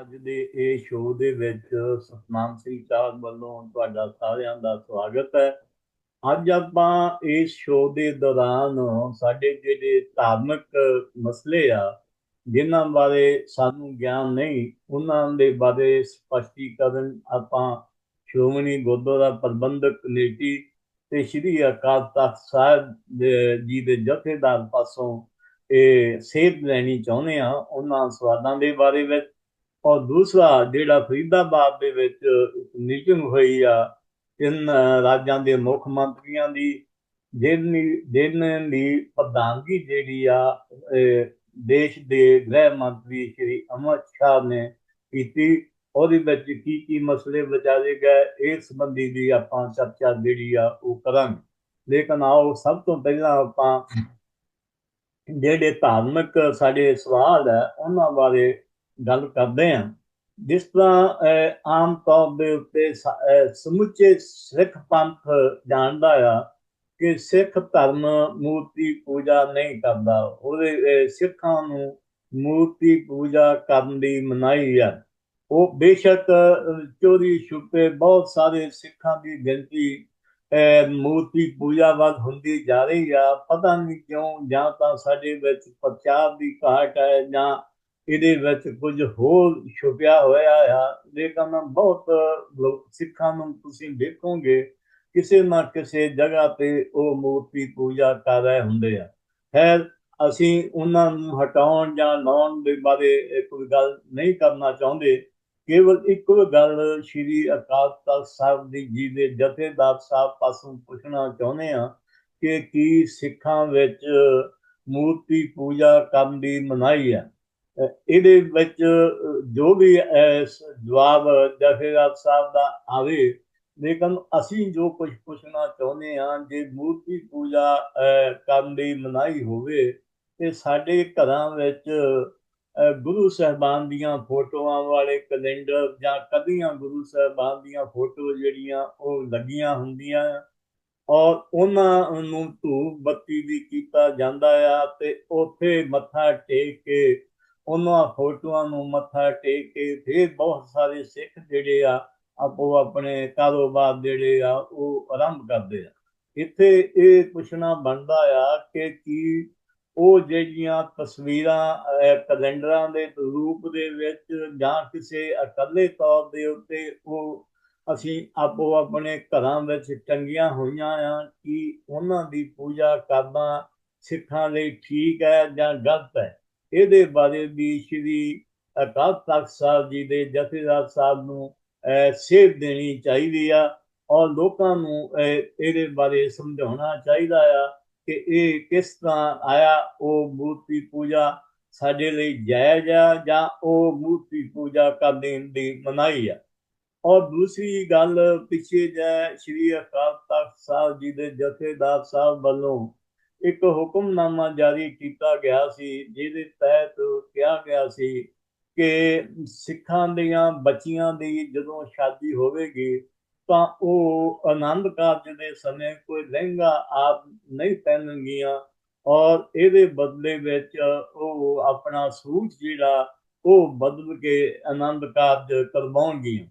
ਅੱਜ ਦੇ ਇਹ ਸ਼ੋਅ ਦੇ ਵਿੱਚ ਸਤਨਾਮ ਸਿੰਘ ਸਾਹਿਬ ਵੱਲੋਂ ਤੁਹਾਡਾ ਸਾਰਿਆਂ ਦਾ ਸਵਾਗਤ ਹੈ। ਅੱਜ ਆਪਾਂ ਇਸ ਸ਼ੋਅ ਦੇ ਦੌਰਾਨ ਸਾਡੇ ਜਿਹੜੇ ਧਾਰਮਿਕ ਮਸਲੇ ਆ, ਜਿਨ੍ਹਾਂ ਬਾਰੇ ਸਾਨੂੰ ਗਿਆਨ ਨਹੀਂ, ਉਹਨਾਂ ਦੇ ਬਾਰੇ ਸਪਸ਼ਟੀਕਰਨ ਆਪਾਂ ਸ਼੍ਰੋਮਣੀ ਗੁਰਦੁਆਰਾ ਪ੍ਰਬੰਧਕ ਕਮੇਟੀ ਤੇ ਸ੍ਰੀ ਅਕਾਲ ਤਖਤ ਸਾਹਿਬ ਜੀ ਦੇ ਜਥੇਦਾਰ ਪਾਸੋਂ ਇਹ ਸੇਧ ਲੈਣੀ ਚਾਹੁੰਦੇ ਆ ਉਹਨਾਂ ਸਵਾਦਾਂ ਦੇ ਬਾਰੇ ਵਿੱਚ ਔਰ ਦੂਸਰਾ ਜਿਹੜਾ ਫਰੀਦਾਬਾਦ ਦੇ ਵਿੱਚ ਮੀਟਿੰਗ ਹੋਈ ਆ, ਤਿੰਨ ਰਾਜਾਂ ਦੇ ਮੁੱਖ ਮੰਤਰੀਆਂ ਦੀ ਜਿਹਨੀ ਜਿਹਨਾਂ ਦੀ ਪ੍ਰਧਾਨਗੀ ਜਿਹੜੀ ਆ ਦੇਸ਼ ਦੇ ਗ੍ਰਹਿ ਮੰਤਰੀ ਸ਼੍ਰੀ ਅਮਿਤ ਸ਼ਾਹ ਨੇ ਕੀਤੀ, ਉਹਦੇ ਵਿੱਚ ਕੀ ਕੀ ਮਸਲੇ ਵਿਚਾਰੇ ਗਏ, ਇਸ ਸੰਬੰਧੀ ਦੀ ਆਪਾਂ ਚਰਚਾ ਜਿਹੜੀ ਆ ਉਹ ਕਰਾਂਗੇ। ਲੇਕਿਨ ਆਓ, ਸਭ ਤੋਂ ਪਹਿਲਾਂ ਆਪਾਂ ਜਿਹੜੇ ਧਾਰਮਿਕ ਸਾਡੇ ਸਵਾਲ ਹੈ, ਉਹਨਾਂ ਬਾਰੇ ਗੱਲ ਕਰਦੇ ਹਾਂ। ਜਿਸ ਤਰ੍ਹਾਂ ਆਮ ਤੌਰ ਦੇ ਉੱਤੇ ਸਮੁੱਚੇ ਸਿੱਖ ਪੰਥ ਜਾਣਦਾ ਆ ਕਿ ਸਿੱਖ ਧਰਮ ਮੂਰਤੀ ਪੂਜਾ ਨਹੀਂ ਕਰਦਾ। ਉਹਦੇ ਸਿੱਖਾਂ ਨੂੰ ਮੂਰਤੀ ਪੂਜਾ ਕਰਨ ਦੀ ਮਨਾਹੀ ਆ। ਉਹ ਬੇਸ਼ੱਕ ਚੋਰੀ ਛੁਪੇ ਬਹੁਤ ਸਾਰੇ ਸਿੱਖਾਂ ਦੀ ਗਿਣਤੀ ਮੂਰਤੀ ਪੂਜਾ ਵੱਲ ਹੁੰਦੀ ਜਾ ਰਹੀ ਆ। ਪਤਾ ਨਹੀਂ ਕਿਉਂ ਜਾਂ ਤਾਂ ਸਾਡੇ ਵਿੱਚ ਪ੍ਰਚਾਰ ਦੀ ਘਾਟ ਹੈ ਜਾਂ ਇਹਦੇ ਵਿੱਚ ਕੁਝ ਹੋਰ ਛੁਪਿਆ ਹੋਇਆ ਆ। ਲੇਕਿਨ ਬਹੁਤ ਲੋਕ ਸਿੱਖਾਂ ਨੂੰ ਤੁਸੀਂ ਦੇਖੋਗੇ, ਕਿਸੇ ਨਾ ਕਿਸੇ ਜਗ੍ਹਾ ਤੇ ਉਹ ਮੂਰਤੀ ਪੂਜਾ ਕਰ ਰਹੇ ਹੁੰਦੇ ਆ। ਖੈਰ, ਅਸੀਂ ਉਹਨਾਂ ਨੂੰ ਹਟਾਉਣ ਜਾਂ ਲਾਉਣ ਦੇ ਬਾਰੇ ਕੋਈ ਗੱਲ ਨਹੀਂ ਕਰਨਾ ਚਾਹੁੰਦੇ। ਕੇਵਲ ਇੱਕੋ ਗੱਲ ਸ਼੍ਰੀ ਅਕਾਲ ਤਖਤ ਸਾਹਿਬ ਦੀ ਜੀ ਦੇ ਜਥੇਦਾਰ ਸਾਹਿਬ ਪਾਸੋਂ ਪੁੱਛਣਾ ਚਾਹੁੰਦੇ ਆ ਕਿ ਕੀ ਸਿੱਖਾਂ ਵਿੱਚ ਮੂਰਤੀ ਪੂਜਾ ਕਰਨ ਦੀ ਮਨਾਹੀ ਆ। ਇਹਦੇ ਵਿੱਚ ਜੋ ਵੀ ਜਵਾਬ ਜਥੇਦਾਰ ਸਾਹਿਬ ਦਾ ਆਵੇ, ਲੇਕਿਨ ਅਸੀਂ ਜੋ ਕੁਝ ਪੁੱਛਣਾ ਚਾਹੁੰਦੇ ਹਾਂ, ਜੇ ਮੂਰਤੀ ਪੂਜਾ ਕਰਨ ਦੀ ਮਨਾਹੀ ਹੋਵੇ, ਤੇ ਸਾਡੇ ਘਰਾਂ ਵਿੱਚ ਗੁਰੂ ਸਾਹਿਬਾਨ ਦੀਆਂ ਫੋਟੋਆਂ ਵਾਲੇ ਕੈਲੰਡਰ ਜਾਂ ਕਦੀਆਂ ਗੁਰੂ ਸਾਹਿਬਾਨ ਦੀਆਂ ਫੋਟੋ ਜਿਹੜੀਆਂ ਉਹ ਲੱਗੀਆਂ ਹੁੰਦੀਆਂ ਔਰ ਉਹਨਾਂ ਨੂੰ ਧੂਪ ਬੱਤੀ ਵੀ ਕੀਤਾ ਜਾਂਦਾ ਆ, ਤੇ ਉੱਥੇ ਮੱਥਾ ਟੇਕ ਕੇ ਉਹਨਾਂ ਫੋਟੋਆਂ ਨੂੰ ਮੱਥਾ ਟੇਕ ਕੇ ਫਿਰ ਬਹੁਤ ਸਾਰੇ ਸਿੱਖ ਜਿਹੜੇ ਆ, ਆਪੋ ਆਪਣੇ ਕਾਰੋਬਾਰ ਜਿਹੜੇ ਆ, ਉਹ ਆਰੰਭ ਕਰਦੇ ਆ। ਇੱਥੇ ਇਹ ਪੁੱਛਣਾ ਬਣਦਾ ਆ ਕਿ ਕੀ ਉਹ ਜਿਹੜੀਆਂ ਤਸਵੀਰਾਂ ਕੈਲੰਡਰਾਂ ਦੇ ਰੂਪ ਦੇ ਵਿੱਚ ਜਾਂ ਕਿਸੇ ਇਕੱਲੇ ਤੌਰ ਦੇ ਉੱਤੇ ਉਹ ਅਸੀਂ ਆਪੋ ਆਪਣੇ ਘਰਾਂ ਵਿੱਚ ਟੰਗੀਆਂ ਹੋਈਆਂ ਆ, ਕਿ ਉਹਨਾਂ ਦੀ ਪੂਜਾ ਕਰਨਾ ਸਿੱਖਾਂ ਲਈ ਠੀਕ ਹੈ ਜਾਂ ਗਲਤ ਹੈ? ਇਹਦੇ ਬਾਰੇ ਵੀ ਸ਼੍ਰੀ ਅਕਾਲ ਤਖਤ ਸਾਹਿਬ ਜੀ ਦੇ ਜਥੇਦਾਰ ਸਾਹਿਬ ਨੂੰ ਅਹ, ਸੇਧ ਦੇਣੀ ਚਾਹੀਦੀ ਆ ਔਰ ਲੋਕਾਂ ਨੂੰ ਅਹ, ਇਹਦੇ ਬਾਰੇ ਸਮਝਾਉਣਾ ਚਾਹੀਦਾ ਆ ਕਿ ਇਹ ਕਿਸ ਤਰ੍ਹਾਂ ਆਇਆ ਉਹ ਮੂਰਤੀ ਪੂਜਾ ਸਾਡੇ ਲਈ ਜਾਇਜ਼ ਆ ਜਾਂ ਉਹ ਮੂਰਤੀ ਪੂਜਾ ਕਰਨ ਦੀ ਮਨਾਹੀ ਆ। ਔਰ ਦੂਸਰੀ ਗੱਲ ਪਿੱਛੇ ਜੈ ਸ਼੍ਰੀ ਅਕਾਲ ਤਖਤ ਸਾਹਿਬ ਜੀ ਦੇ ਜਥੇਦਾਰ ਸਾਹਿਬ ਵੱਲੋਂ ਇੱਕ ਹੁਕਮਨਾਮਾ ਜਾਰੀ ਕੀਤਾ ਗਿਆ ਸੀ, ਜਿਹਦੇ ਤਹਿਤ ਕਿਹਾ ਗਿਆ ਸੀ ਕਿ ਸਿੱਖਾਂ ਦੀਆਂ ਬੱਚੀਆਂ ਦੀ ਜਦੋਂ ਸ਼ਾਦੀ ਹੋਵੇਗੀ, ਤਾਂ ਉਹ ਆਨੰਦ ਕਾਰਜ ਦੇ ਸਮੇਂ ਕੋਈ ਲਹਿੰਗਾ ਆਪ ਨਹੀਂ ਪਹਿਨਣਗੀਆਂ ਔਰ ਇਹਦੇ ਬਦਲੇ ਵਿੱਚ ਉਹ ਆਪਣਾ ਸੂਟ ਜਿਹੜਾ ਉਹ ਬਦਲ ਕੇ ਆਨੰਦ ਕਾਰਜ ਕਰਵਾਉਣਗੀਆਂ।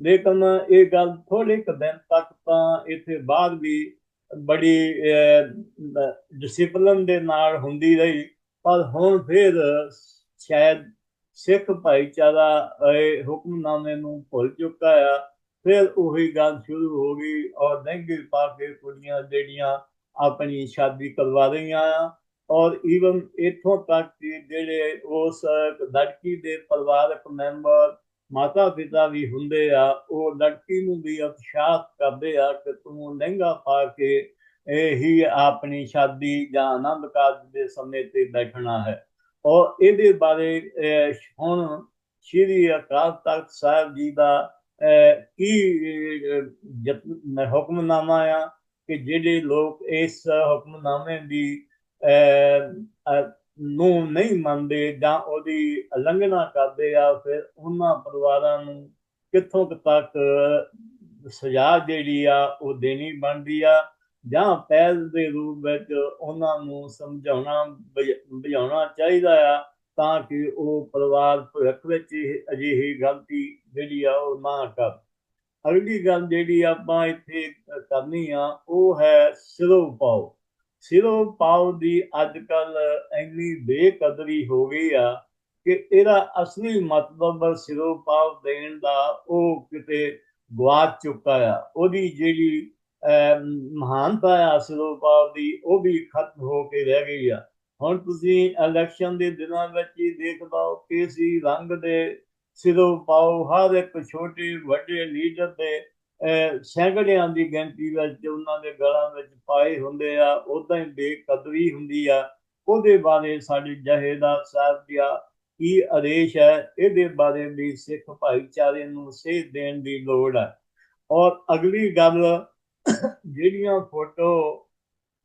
ਲੇਕਿਨ ਇਹ ਗੱਲ ਥੋੜੇ ਕੁ ਦਿਨ ਤੱਕ ਤਾਂ ਇੱਥੇ ਬਾਅਦ ਵੀ ਬੜੀ ਡਿਸਪਲਿਨ ਦੇ ਨਾਲ ਹੁੰਦੀ ਰਹੀ। ਪਰ ਹੁਣ ਫਿਰ ਸ਼ਾਇਦ ਸਿੱਖ ਭਾਈਚਾਰਾ ਇਹ ਹੁਕਮਨਾਮੇ ਨੂੰ ਭੁੱਲ ਚੁੱਕਾ ਆ। ਫਿਰ ਉਹੀ ਗੱਲ ਸ਼ੁਰੂ ਹੋ ਗਈ ਔਰ ਲਹਿੰਗੇ ਪਾ ਕੇ ਕੁੜੀਆਂ ਜਿਹੜੀਆਂ ਆਪਣੀ ਸ਼ਾਦੀ ਕਰਵਾ ਰਹੀਆਂ ਆ। ਔਰ ਈਵਨ ਇਥੋਂ ਤੱਕ ਕਿ ਜਿਹੜੇ ਉਸ ਲੜਕੀ ਦੇ ਪਰਿਵਾਰਕ ਮੈਂਬਰ ਮਾਤਾ ਪਿਤਾ ਵੀ ਹੁੰਦੇ ਆ ਉਹ ਲੜਕੀ ਨੂੰ ਵੀ ਉਤਸ਼ਾਹਤ ਕਰਦੇ ਆ ਕਿ ਤੂੰ ਲਹਿੰਗਾ ਪਾ ਕੇ ਇਹ ਹੀ ਆਪਣੀ ਸ਼ਾਦੀ ਜਾਂ ਆਨੰਦ ਕਾਰਜ ਦੇ ਸਮੇਂ ਤੇ ਬੈਠਣਾ ਹੈ। ਔਰ ਇਹਦੇ ਬਾਰੇ ਹੁਣ ਸ਼੍ਰੀ ਅਕਾਲ ਤਖਤ ਸਾਹਿਬ ਜੀ ਦਾ ਕੀ ਹੁਕਮਨਾਮਾ ਆ ਕਿ ਜਿਹੜੇ ਲੋਕ ਇਸ ਹੁਕਮਨਾਮੇ ਦੀ ਅਹ, ਨੂੰ ਨਹੀਂ ਮੰਨਦੇ ਜਾਂ ਉਹਦੀ ਉਲੰਘਣਾ ਕਰਦੇ ਆ, ਫਿਰ ਉਹਨਾਂ ਪਰਿਵਾਰਾਂ ਨੂੰ ਕਿੱਥੋਂ ਤੱਕ ਸਜ਼ਾ ਜਿਹੜੀ ਆ ਉਹ ਦੇਣੀ ਬਣਦੀ ਆ? ਜਾਂ ਪਹਿਲ ਦੇ ਰੂਪ ਵਿੱਚ ਉਹਨਾਂ ਨੂੰ ਸਮਝਾਉਣਾ, ਬੁਝ- ਬੁਝਾਉਣਾ ਚਾਹੀਦਾ ਆ ਤਾਂ ਕਿ ਉਹ ਪਰਿਵਾਰ ਭਵਿੱਖ ਵਿੱਚ ਇਹ ਅਜਿਹੀ ਗਲਤੀ ਜਿਹੜੀ ਆ ਉਹ ਨਾ ਕਰ? ਅਗਲੀ ਗੱਲ ਜਿਹੜੀ ਆਪਾਂ ਇੱਥੇ ਕਰਨੀ ਆ, ਉਹ ਹੈ ਸਿਰੋਂ ਪਾਓ ਸਿਰੋਂ ਪਾਓ ਦੀ ਅੱਜ ਕੱਲ ਇੰਨੀ ਬੇਕਦਰੀ ਹੋ ਗਈ ਆ ਕਿ ਇਹਦਾ ਅਸਲੀ ਮਤਲਬ ਸਿਰੋਂ ਪਾਓ ਦੇਣ ਦਾ ਉਹ ਕਿਤੇ ਗਵਾਚ ਚੁੱਕਾ ਆ। ਉਹਦੀ ਜਿਹੜੀ ਮਹਾਨਤਾ ਆ ਸਿਰੋਂ ਪਾਓ ਦੀ, ਉਹ ਵੀ ਖਤਮ ਹੋ ਕੇ ਰਹਿ ਗਈ ਆ। ਹੁਣ ਤੁਸੀਂ ਇਲੈਕਸ਼ਨ ਦੇ ਦਿਨਾਂ ਵਿੱਚ ਹੀ ਦੇਖ ਲਓ ਕਿ ਸੀ ਰੰਗ ਦੇ ਸਿਰੋਂ ਪਾਓ ਹਰ ਇੱਕ ਛੋਟੇ ਵੱਡੇ ਲੀਡਰ ਦੇ ਸੈਂਕੜਿਆਂ ਦੀ ਗਿਣਤੀ ਵਿੱਚ ਉਹਨਾਂ ਦੇ ਗਲਾਂ ਵਿੱਚ ਪਾਏ ਹੁੰਦੇ ਆ ਉਦਾਂ ਹੀ ਬੇਕਦਰੀ ਹੁੰਦੀ ਆ। ਉਹਦੇ ਬਾਰੇ ਸਾਡੇ ਜਹੇਦਾਰ ਸਾਹਿਬ ਦਾ ਕੀ ਆਦੇਸ਼ ਹੈ, ਇਹਦੇ ਬਾਰੇ ਵੀ ਸਿੱਖ ਭਾਈਚਾਰੇ ਨੂੰ ਸੇਧ ਦੇਣ ਦੀ ਲੋੜ ਹੈ ਔਰ ਅਗਲੀ ਗੱਲ, ਜਿਹੜੀਆਂ ਫੋਟੋ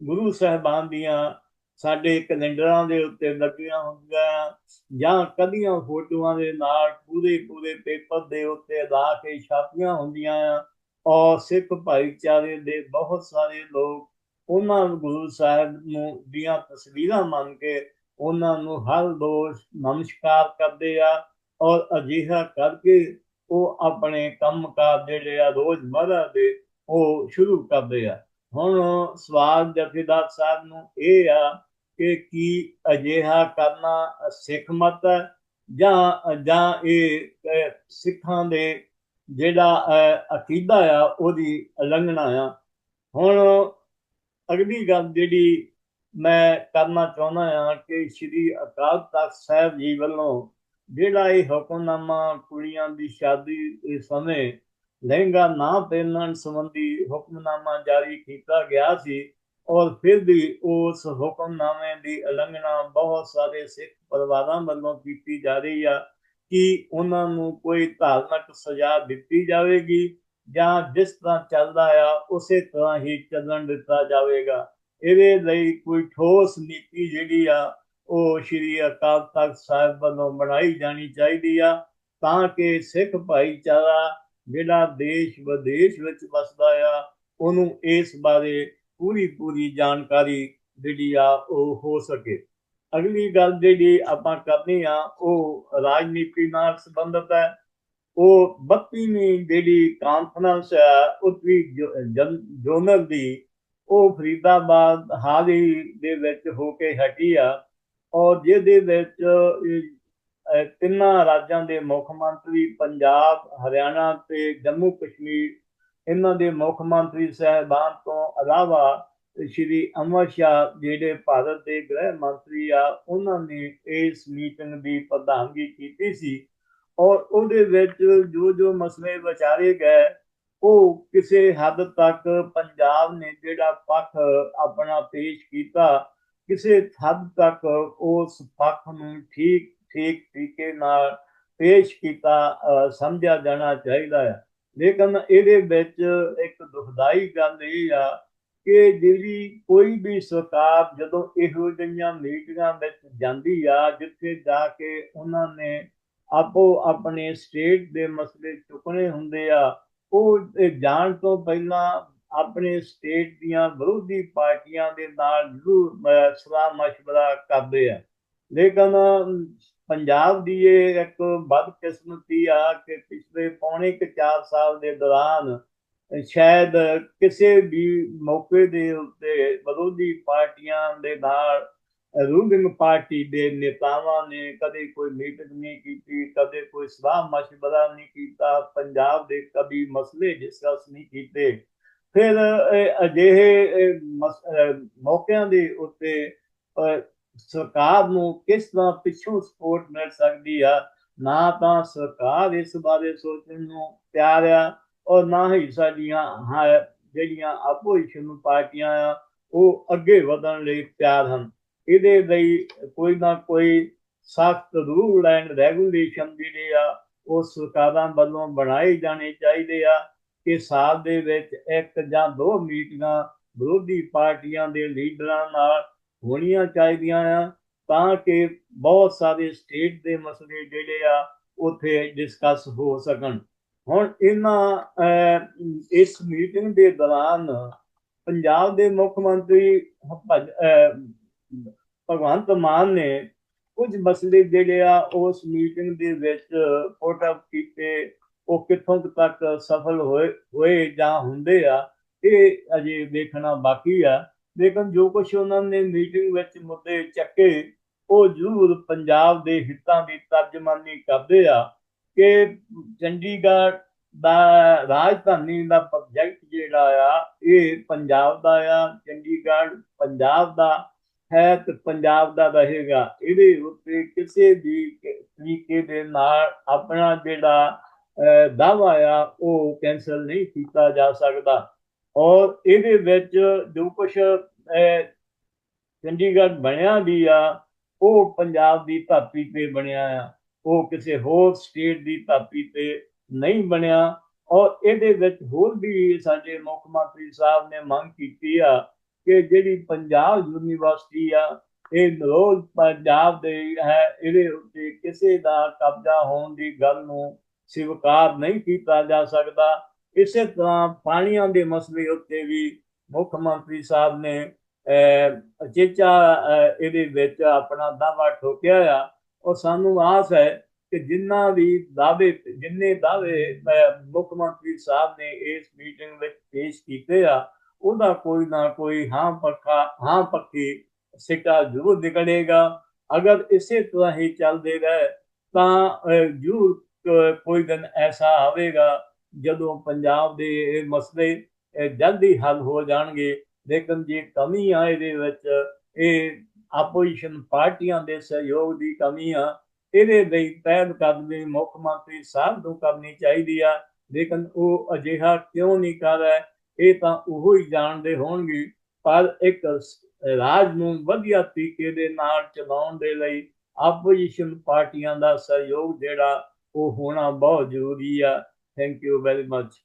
ਗੁਰੂ ਸਾਹਿਬਾਨ ਦੀਆਂ ਸਾਡੇ ਕੈਲੰਡਰਾਂ ਦੇ ਉੱਤੇ ਲੱਗੀਆਂ ਹੁੰਦੀਆਂ ਜਾਂ ਕਦੀਆਂ ਫੋਟੋਆਂ ਦੇ ਨਾਲ ਪੂਰੇ ਪੂਰੇ ਪੇਪਰ ਦੇ ਉੱਤੇ ਲਾ ਕੇ ਛਾਪੀਆਂ ਹੁੰਦੀਆਂ ਆ ਔਰ ਸਿੱਖ ਭਾਈਚਾਰੇ ਦੇ ਬਹੁਤ ਸਾਰੇ ਲੋਕ ਉਹਨਾਂ ਗੁਰੂ ਸਾਹਿਬ ਨੂੰ ਦੀਆਂ ਤਸਵੀਰਾਂ ਮੰਨ ਕੇ ਉਹਨਾਂ ਨੂੰ ਹਰ ਰੋਜ਼ ਨਮਸਕਾਰ ਕਰਦੇ ਆ ਔਰ ਅਜਿਹਾ ਕਰਕੇ ਉਹ ਆਪਣੇ ਕੰਮਕਾਰ ਜਿਹੜੇ ਆ ਰੋਜ਼ਮਰਰਾ ਦੇ ਉਹ ਸ਼ੁਰੂ ਕਰਦੇ ਆ। ਹੁਣ ਸਵਾਲ ਜਥੇਦਾਰ ਸਾਹਿਬ ਨੂੰ ਇਹ ਆ ਕਿ ਕੀ ਅਜਿਹਾ ਕਰਨਾ ਸਿੱਖ ਮਤ ਹੈ ਜਾਂ ਜਾਂ ਇਹ ਸਿੱਖਾਂ ਦੇ ਜਿਹੜਾ ਅਕੀਦਾ ਆ, ਉਹਦੀ ਉਲੰਘਣਾ ਆ। ਹੁਣ ਅਗਲੀ ਗੱਲ ਜਿਹੜੀ ਮੈਂ ਕਰਨਾ ਚਾਹੁੰਦਾ ਆ ਕਿ ਸ੍ਰੀ ਅਕਾਲ ਤਖਤ ਸਾਹਿਬ ਜੀ ਵੱਲੋਂ ਜਿਹੜਾ ਇਹ ਹੁਕਮਨਾਮਾ ਕੁੜੀਆਂ ਦੀ ਸ਼ਾਦੀ ਦੇ ਸਮੇਂ ਲਹਿੰਗਾ ਨਾ ਪਹਿਨਣ ਸੰਬੰਧੀ ਹੁਕਮਨਾਮਾ ਜਾਰੀ ਕੀਤਾ ਗਿਆ ਸੀ, ਔਰ ਫਿਰ ਵੀ ਉਸ ਹੁਕਮਨਾਮੇ ਦੀ ਉਲੰਘਣਾ ਬਹੁਤ ਸਾਰੇ ਸਿੱਖ ਪਰਿਵਾਰਾਂ ਵੱਲੋਂ ਕੀਤੀ ਜਾ ਰਹੀ ਆ। ਕਿ ਉਹਨਾਂ ਨੂੰ ਕੋਈ ਧਾਰਮਿਕ ਸਜ਼ਾ ਦਿੱਤੀ ਜਾਵੇਗੀ ਜਾਂ ਜਿਸ ਤਰ੍ਹਾਂ ਚੱਲਦਾ ਆ, ਉਸੇ ਤਰ੍ਹਾਂ ਹੀ ਚੱਲਣ ਦਿੱਤਾ ਜਾਵੇਗਾ। ਇਹਦੇ ਲਈ ਕੋਈ ਠੋਸ ਨੀਤੀ ਜਿਹੜੀ ਆ, ਉਹ ਸ਼੍ਰੀ ਅਕਾਲ ਤਖਤ ਸਾਹਿਬ ਵੱਲੋਂ ਬਣਾਈ ਜਾਣੀ ਚਾਹੀਦੀ ਆ, ਤਾਂ ਕਿ ਸਿੱਖ ਭਾਈਚਾਰਾ ਜਿਹੜਾ ਦੇਸ਼ ਵਿਦੇਸ਼ ਵਿੱਚ ਵਸਦਾ ਆ, ਉਹਨੂੰ ਇਸ ਬਾਰੇ ਪੂਰੀ ਪੂਰੀ ਜਾਣਕਾਰੀ ਜਿਹੜੀ ਆ, ਉਹ ਹੋ ਸਕੇ। ਅਗਲੀ ਗੱਲ ਜਿਹੜੀ ਆਪਾਂ ਕਰਨੀ ਆ, ਉਹ ਰਾਜਨੀਤੀ ਨਾਲ ਸੰਬੰਧਿਤ ਹੈ। ਉਹ 32ਵੀਂ ਜਿਹੜੀ ਕਾਨਫਰੰਸ ਹੈ ਉੱਤਰੀ ਜੋਨਲ ਦੀ, ਉਹ ਫਰੀਦਾਬਾਦ ਹਾਲ ਹੀ ਦੇ ਵਿੱਚ ਹੋ ਕੇ ਹਟੀ ਆ। ਔਰ ਜਿਹਦੇ ਵਿੱਚ ਤਿੰਨਾਂ ਰਾਜਾਂ ਦੇ ਮੁੱਖ ਮੰਤਰੀ ਪੰਜਾਬ, ਹਰਿਆਣਾ ਤੇ ਜੰਮੂ ਕਸ਼ਮੀਰ ਇਹਨਾਂ ਦੇ ਮੁੱਖ ਮੰਤਰੀ ਸਹਿਬਾਨ ਤੋਂ ਇਲਾਵਾ ਸ਼੍ਰੀ ਅਮਰ ਸ਼ਾਹ ਜਿਹੜੇ ਭਾਰਤ ਦੇ ਗ੍ਰਹਿ ਮੰਤਰੀ ਆ, ਉਹਨਾਂ ਨੇ ਇਸ ਮੀਟਿੰਗ ਦੀ ਪ੍ਰਧਾਨਗੀ ਕੀਤੀ ਸੀ ਔਰ ਉਹਦੇ ਵਿੱਚ ਜੋ ਜੋ ਮਸਲੇ ਵਿਚਾਰੇ ਗਏ, ਉਹ ਕਿਸੇ ਹੱਦ ਤੱਕ ਪੰਜਾਬ ਨੇ ਜਿਹੜਾ ਪੱਖ ਆਪਣਾ ਪੇਸ਼ ਕੀਤਾ, ਕਿਸੇ ਹੱਦ ਤੱਕ ਉਸ ਪੱਖ ਨੂੰ ਠੀਕ ਠੀਕ ਤਰੀਕੇ ਨਾਲ ਪੇਸ਼ ਕੀਤਾ ਸਮਝਿਆ ਜਾਣਾ ਚਾਹੀਦਾ ਹੈ ਲੇਕਿਨ ਇਹਦੇ ਵਿੱਚ ਇੱਕ ਦੁਖਦਾਈ ਗੱਲ ਇਹ ਆ ਕਿ ਜਿਹੜੀ ਕੋਈ ਵੀ ਸਰਕਾਰ ਜਦੋਂ ਇਹੋ ਜਿਹੀਆਂ ਮੀਟਿੰਗਾਂ ਵਿੱਚ ਜਾਂਦੀ ਆ, ਜਿੱਥੇ ਜਾ ਕੇ ਉਹਨਾਂ ਨੇ ਆਪੋ ਆਪਣੇ ਸਟੇਟ ਦੇ ਮਸਲੇ ਚੁੱਕਣੇ ਹੁੰਦੇ ਆ, ਉਹ ਜਾਣ ਤੋਂ ਪਹਿਲਾਂ ਆਪਣੇ ਸਟੇਟ ਦੀਆਂ ਵਿਰੋਧੀ ਪਾਰਟੀਆਂ ਦੇ ਨਾਲ ਜ਼ਰੂਰ ਸਲਾਹ ਮਸ਼ਵਰਾ ਕਰਦੇ ਆ। ਲੇਕਿਨ ਪੰਜਾਬ ਦੀ ਇਹ ਇੱਕ ਬਦਕਿਸਮਤੀ ਆ ਕਿ ਪਿਛਲੇ ਪੌਣੇ ਕੁ 4 ਸਾਲ ਦੇ ਦੌਰਾਨ ਸ਼ਾਇਦ ਕਿਸੇ ਵੀ ਮੌਕੇ ਦੇ ਉੱਤੇ ਵਿਰੋਧੀ ਪਾਰਟੀਆਂ ਦੇ ਨਾਲ ਰੂਲਿੰਗ ਪਾਰਟੀ ਦੇ ਨੇਤਾਵਾਂ ਨੇ ਕਦੇ ਕੋਈ ਮੀਟਿੰਗ ਨਹੀਂ ਕੀਤੀ ਕਦੇ ਕੋਈ ਸਲਾਹ ਮਸ਼ਵਰਾ ਨਹੀਂ ਕੀਤਾ ਪੰਜਾਬ ਦੇ ਕਦੀ ਮਸਲੇ ਡਿਸਕਸ ਨਹੀਂ ਕੀਤੇ। ਫਿਰ ਅਜਿਹੇ ਮੌਕਿਆਂ ਦੇ ਉੱਤੇ ਅਹ, ਸਰਕਾਰ ਨੂੰ ਕਿਸ ਤਰ੍ਹਾਂ ਪਿੱਛੋਂ ਸਪੋਰਟ ਮਿਲ ਸਕਦੀ ਆ? ਨਾ ਤਾਂ ਸਰਕਾਰ ਇਸ ਬਾਰੇ ਸੋਚਣ ਨੂੰ ਤਿਆਰ ਆ ਔਰ ਨਾ ਹੀ ਸਾਡੀਆਂ ਹਾਂ ਜਿਹੜੀਆਂ ਆਪੋਜੀਸ਼ਨ ਪਾਰਟੀਆਂ ਆ, ਉਹ ਅੱਗੇ ਵਧਣ ਲਈ ਤਿਆਰ ਹਨ। ਇਹਦੇ ਲਈ ਕੋਈ ਨਾ ਕੋਈ ਸਖਤ ਰੂਲ ਐਂਡ ਰੈਗੂਲੇਸ਼ਨ ਜਿਹੜੇ ਆ, ਉਹ ਸਰਕਾਰਾਂ ਵੱਲੋਂ ਬਣਾਏ ਜਾਣੇ ਚਾਹੀਦੇ ਆ ਕਿ ਸਾਲ ਦੇ ਵਿੱਚ ਇੱਕ ਜਾਂ ਦੋ ਮੀਟਿੰਗਾਂ ਵਿਰੋਧੀ ਪਾਰਟੀਆਂ ਦੇ ਲੀਡਰਾਂ ਨਾਲ ਹੋਣੀਆਂ ਚਾਹੀਦੀਆਂ ਆ, ਤਾਂ ਕਿ ਬਹੁਤ ਸਾਰੇ ਸਟੇਟ ਦੇ ਮਸਲੇ ਜਿਹੜੇ ਆ, ਉੱਥੇ ਡਿਸਕਸ ਹੋ ਸਕਣ। ਹੁਣ ਇਹਨਾਂ ਇਸ ਮੀਟਿੰਗ ਦੇ ਦੌਰਾਨ ਪੰਜਾਬ ਦੇ ਮੁੱਖ ਮੰਤਰੀ ਭਗਵੰਤ ਮਾਨ ਨੇ ਕੁਝ ਮਸਲੇ ਜਿਹੜੇ ਆ ਉਸ ਮੀਟਿੰਗ ਦੇ ਵਿੱਚ ਪੁੱਟ ਅਪ ਕੀਤੇ, ਉਹ ਕਿੱਥੋਂ ਤੱਕ ਸਫਲ ਹੋਏ ਹੋਏ ਜਾਂ ਹੁੰਦੇ ਆ, ਇਹ ਅਜੇ ਦੇਖਣਾ ਬਾਕੀ ਆ। ਲੇਕਿਨ ਜੋ ਕੁਝ ਉਹਨਾਂ ਨੇ ਮੀਟਿੰਗ ਵਿੱਚ ਮੁੱਦੇ ਚੱਕੇ, ਉਹ ਜ਼ਰੂਰ ਪੰਜਾਬ ਦੇ ਹਿੱਤਾਂ ਦੀ ਤਰਜਮਾਨੀ ਕਰਦੇ ਆ। ਕਿ ਚੰਡੀਗੜ੍ਹ ਦਾ ਰਾਜਧਾਨੀ ਦਾ ਪ੍ਰੋਜੈਕਟ ਜਿਹੜਾ ਆ, ਇਹ ਪੰਜਾਬ ਦਾ ਆ, ਚੰਡੀਗੜ੍ਹ ਪੰਜਾਬ ਦਾ ਹੈ ਤੇ ਪੰਜਾਬ ਦਾ ਰਹੇਗਾ। ਇਹਦੇ ਉੱਤੇ ਕਿਸੇ ਵੀ ਤਰੀਕੇ ਦੇ ਨਾਲ ਆਪਣਾ ਜਿਹੜਾ ਦਾਵਾ ਆ, ਉਹ ਕੈਨਸਲ ਨਹੀਂ ਕੀਤਾ ਜਾ ਸਕਦਾ। ਔਰ ਇਹਦੇ ਵਿੱਚ ਜੋ ਕੁਝ ਚੰਡੀਗੜ੍ਹ ਬਣਿਆ ਵੀ ਆ, ਉਹ ਪੰਜਾਬ ਦੀ ਧਰਤੀ ਤੇ ਬਣਿਆ ਆ। ਉਹ ਕਿਸੇ ਹੋਰ ਸਟੇਟ ਦੀ ਧਰਤੀ ਤੇ ਨਹੀਂ ਬਣਿਆ ਔਰ ਇਹਦੇ ਵਿੱਚ ਹੋਰ ਵੀ ਸਾਡੇ ਮੁੱਖ ਮੰਤਰੀ ਸਾਹਿਬ ਨੇ ਮੰਗ ਕੀਤੀ ਆ ਕਿ ਜਿਹੜੀ ਪੰਜਾਬ ਯੂਨੀਵਰਸਿਟੀ ਆ, ਇਹ ਰੋਜ਼ ਪੰਜਾਬ ਦੇ ਹੈ, ਇਹਦੇ ਉੱਤੇ ਕਿਸੇ ਦਾ ਕਬਜ਼ਾ ਹੋਣ ਦੀ ਗੱਲ ਨੂੰ ਸਵੀਕਾਰ ਨਹੀਂ ਕੀਤਾ ਜਾ ਸਕਦਾ। ਇਸੇ ਤਰ੍ਹਾਂ ਪਾਣੀਆਂ ਦੇ ਮਸਲੇ ਉੱਤੇ ਵੀ ਮੁੱਖ ਮੰਤਰੀ ਸਾਹਿਬ ਨੇ ਅਚੇਚਾ ਇਹਦੇ ਵਿੱਚ ਆਪਣਾ ਦਾਵਾ ਠੋਕਿਆ ਆ। ਔਰ ਸਾਨੂੰ ਆਸ ਹੈ ਕਿ ਜਿੰਨਾ ਵੀ ਦਾਅਵੇ ਜਿੰਨੇ ਦਾਅਵੇ ਮੁੱਖ ਮੰਤਰੀ ਸਾਹਿਬ ਨੇ ਇਸ ਮੀਟਿੰਗ ਵਿੱਚ ਪੇਸ਼ ਕੀਤੇ ਆ, ਉਹਦਾ ਕੋਈ ਨਾ ਕੋਈ ਹਾਂ ਪੱਕਾ, ਹਾਂ ਪੱਕੀ ਸਿੱਟਾ ਜ਼ਰੂਰ ਨਿਕਲੇਗਾ। ਅਗਰ ਇਸੇ ਤਰ੍ਹਾਂ ਹੀ ਚੱਲਦੇ ਰਹੇ, ਤਾਂ ਜ਼ਰੂਰ ਕੋਈ ਦਿਨ ਐਸਾ ਆਵੇਗਾ ਜਦੋਂ ਪੰਜਾਬ ਦੇ ਇਹ ਮਸਲੇ ਜਲਦੀ ਹੱਲ ਹੋ ਜਾਣਗੇ। ਲੇਕਿਨ ਜੇ ਕਮੀ ਆ ਇਹਦੇ ਵਿੱਚ, ਇਹ ਆਪੋਜੀਸ਼ਨ ਪਾਰਟੀਆਂ ਦੇ ਸਹਿਯੋਗ ਦੀ ਕਮੀ ਆ, ਇਹਦੇ ਲਈ ਪਹਿਲ ਕਦਮੀ ਮੁੱਖ ਮੰਤਰੀ ਸਾਹਿਬ ਨੂੰ ਕਰਨੀ ਚਾਹੀਦੀ ਆ। ਲੇਕਿਨ ਉਹ ਅਜਿਹਾ ਕਿਉਂ ਨਹੀਂ ਕਰ ਰਿਹਾ? ਇਹ ਤਾਂ ਉਹ ਹੀ ਜਾਣਦੇ ਹੋਣਗੇ। ਪਰ ਇੱਕ ਰਾਜ ਨੂੰ ਵਧੀਆ ਤਰੀਕੇ ਦੇ ਨਾਲ ਚਲਾਉਣ ਦੇ ਲਈ ਆਪੋਜੀਸ਼ਨ ਪਾਰਟੀਆਂ ਦਾ ਸਹਿਯੋਗ ਜਿਹੜਾ ਉਹ ਹੋਣਾ ਬਹੁਤ ਜ਼ਰੂਰੀ ਆ। Thank you very much